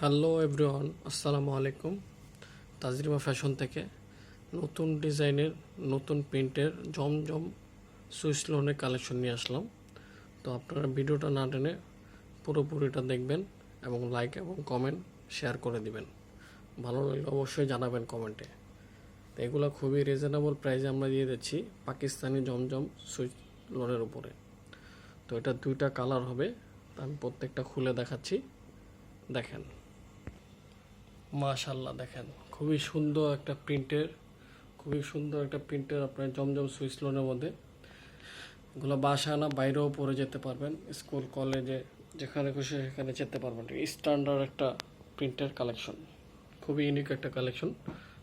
Hello everyone, আসসালামু আলাইকুম। তাজরিমা fashion থেকে নতুন ডিজাইনের, নতুন প্রিন্টের জমজম সুইচ লোনের কালেকশন নিয়ে আসলাম। তো আপনারা ভিডিওটা না টেনে পুরোপুরিটা দেখবেন এবং লাইক এবং কমেন্ট শেয়ার করে দিবেন। ভালো লাগলে অবশ্যই জানাবেন কমেন্টে। তো এগুলো খুবই রিজনেবল প্রাইসে আমরা দিয়ে দিচ্ছি পাকিস্তানি জমজম সুইচ লোনের উপরে। তো এটা দুইটা কালার হবে আমি প্রত্যেকটা খুলে দেখাচ্ছি। দেখেন। মাশাল্লাহ দেখেন। খুবই সুন্দর একটা প্রিন্টের, খুবই সুন্দর একটা প্রিন্টের আপনার জমজম সুইচ লোনের মধ্যে। এগুলো বাসায় না বাইরেও পরে যেতে পারবেন। স্কুল কলেজে যেখানে খুশি সেখানে যেতে পারবেন। স্ট্যান্ডার্ড একটা প্রিন্টের কালেকশন খুবই ইউনিক একটা কালেকশন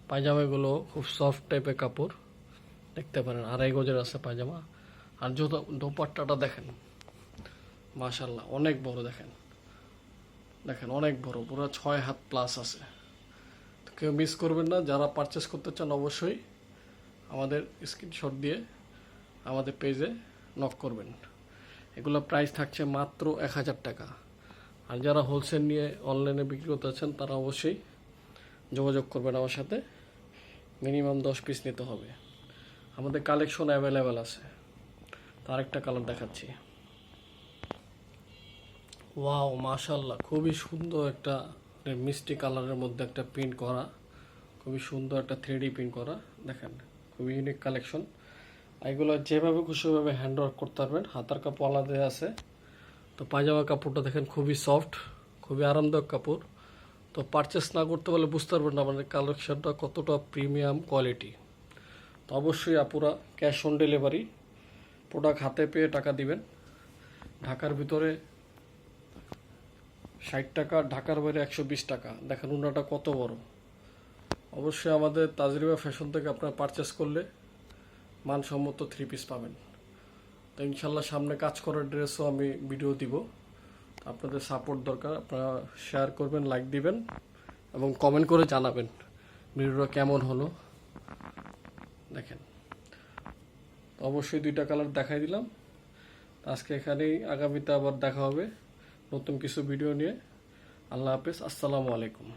পায়জামাগুলো খুব সফট টাইপের কাপড়। দেখতে পারেন, আড়াই গজের আছে পায়জামা। আর যত দোপাট্টাটা দেখেন। মাশাল্লাহ অনেক বড় দেখেন। দেখেন, অনেক বড়, পুরো ছয় হাত প্লাস আছে। কেউ মিস করবেন না। যারা পারচেস করতে চান অবশ্যই আমাদের স্ক্রিনশট দিয়ে আমাদের পেজে নক করবেন। এগুলো প্রাইস থাকছে মাত্র এক হাজার টাকা। আর যারা হোলসেল নিয়ে অনলাইনে বিক্রি করতে চান তারা অবশ্যই যোগাযোগ করবেন আমার সাথে। মিনিমাম দশ পিস নিতে হবে। আমাদের কালেকশন অ্যাভেলেবেল আছে। তার একটা কালার দেখাচ্ছি। ওয়াও মাশাল্লাহ খুবই সুন্দর একটা মিষ্টি কালারের মধ্যে একটা প্রিন্ট করা, খুবই সুন্দর একটা থ্রি প্রিন্ট করা, দেখেন, খুবই ইউনিক কালেকশন এগুলো যেভাবে খুশিভাবে হ্যান্ড ওয়ার্ক করতে পারবেন। হাতার কাপড় আলাদা আছে। তো পায়জামা কাপড়টা দেখেন খুবই সফট খুবই আরামদায়ক কাপড়। তো পারচেস না করতে পারলে বুঝতে পারবেন না আমাদের কালেকশনটা কতটা প্রিমিয়াম কোয়ালিটি তো অবশ্যই আপুরা ক্যাশ অন ডেলিভারি প্রোডাক্ট হাতে পেয়ে টাকা দিবেন। ঢাকার ভিতরে ষাট টাকা, ঢাকার বাইরে একশো বিশ টাকা। দেখেন উনাটা কত বড়। অবশ্যই আমাদের তাজরিবা ফ্যাশন থেকে আপনারা পারচেস করলে মানসম্মত থ্রি পিস পাবেন। তো ইনশাল্লাহ সামনে কাজ করার ড্রেসও আমি ভিডিও দিব। আপনাদের সাপোর্ট দরকার, আপনারা শেয়ার করবেন লাইক দিবেন এবং কমেন্ট করে জানাবেন ভিডিওটা কেমন হলো। দেখেন অবশ্যই দুইটা কালার দেখাই দিলাম। আজকে এখানেই, আগামীতে আবার দেখা হবে। নতুন কিছু ভিডিও নিয়ে। আল্লাহ হাফেজ আসসালামু আলাইকুম।